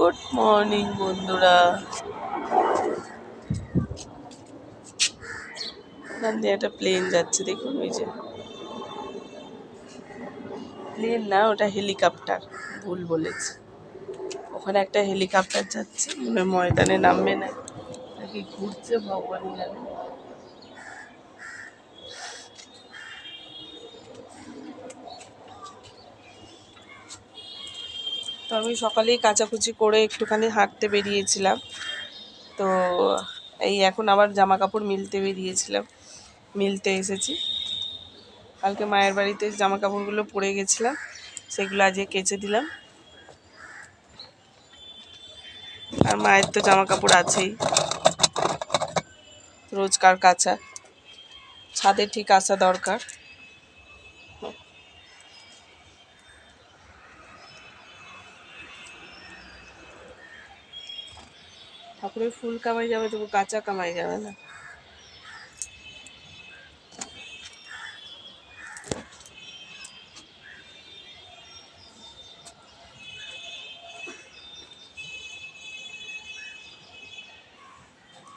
Good morning বন্ধুরা। দিয়ে একটা প্লেন যাচ্ছে, দেখুন ওই যে। প্লেন না, ওটা হেলিকপ্টার ভুল বলেছে। ওখানে একটা হেলিকপ্টার যাচ্ছে ময়দানে নামবে না। নাকি ঘুরছে, ভগবান জানে। তো আমি সকালেই কাচাকুচি করে একটুখানি হাঁটতে বেরিয়েছিলাম। তো এই এখন আবার জামা কাপড় মিলতে বেরিয়েছিলাম। মিলতে এসেছি। কালকে মায়ের বাড়িতে জামা কাপড়গুলো পরে গেছিলাম, সেগুলো আজকে কেচে দিলাম। আর মায়ের তো জামা কাপড় আছেই। রোজকার কাঁচা। ছাদে ঠিক আসা দরকার। ঠাকুরের ফুল কামাই যাবে, তবু কাঁচা কামাই যাবে না।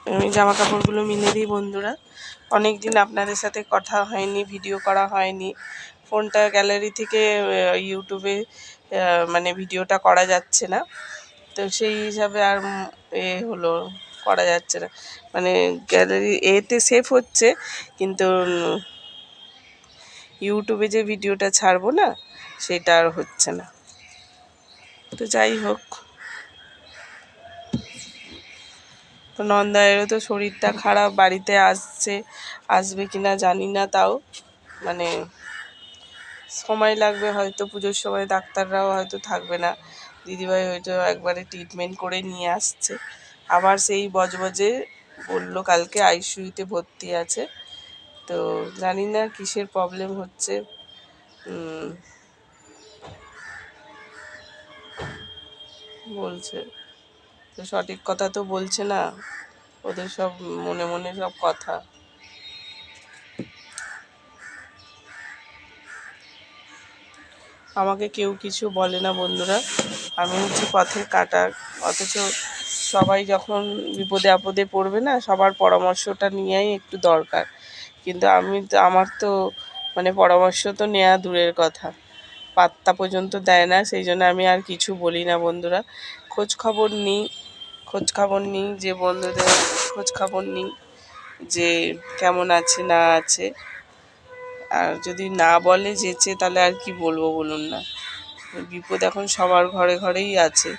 আমি জামা কাপড়গুলো মিলে দিই বন্ধুরা। অনেক দিন আপনাদের সাথে কথা হয়নি, ভিডিও করা হয়নি। ফোনটা গ্যালারি থেকে ইউটিউবে মানে ভিডিওটা করা যাচ্ছে না। তো সেই হিসাবে আর এ হলো, করা যাচ্ছে না। মানে গ্যালারি এতে সেভ হচ্ছে, কিন্তু ইউটিউবে যে ভিডিওটা ছাড়বো না, সেটা আর হচ্ছে না। তো যাই হোক। তো নন্দায়েরও তো শরীরটা খারাপ, বাড়িতে আসছে, আসবে কিনা জানি না তাও। মানে সময় লাগবে, হয়তো পুজোর সময় ডাক্তাররাও হয়তো থাকবে না। দিদিভাই হয়তো একবারে ট্রিটমেন্ট করে নিয়ে আসছে। আবার সেই বজবজে বলল, কালকে আইসিইউতে ভর্তি আছে। তো জানি না কিসের প্রবলেম হচ্ছে। বলছে। তো সঠিক কথা তো বলছে না। ওদের সব মনে মনে সব কথা। আমাকে কেউ কিছু বলে না, বন্ধুরা। আমি হচ্ছে পথের কাটা অথচ সবাই যখন বিপদে আপদে পড়বে না, সবার পরামর্শটা নেওয়াই একটু দরকার। কিন্তু আমি তো, আমার তো মানে পরামর্শ তো নেওয়া দূরের কথা। পাত্তা পর্যন্ত দেয় না, সেই জন্য আমি আর কিছু বলি না, বন্ধুরা। খোঁজ খবর নিই, খোঁজ খবর নিই যে বন্ধুদের, খোঁজ খবর নিই যে কেমন আছে, না আছে। আর যদি না বলে যেচে তাহলে আর কি বলব বলুন না? বিপদ এখন সবার ঘরে ঘরেই আছে।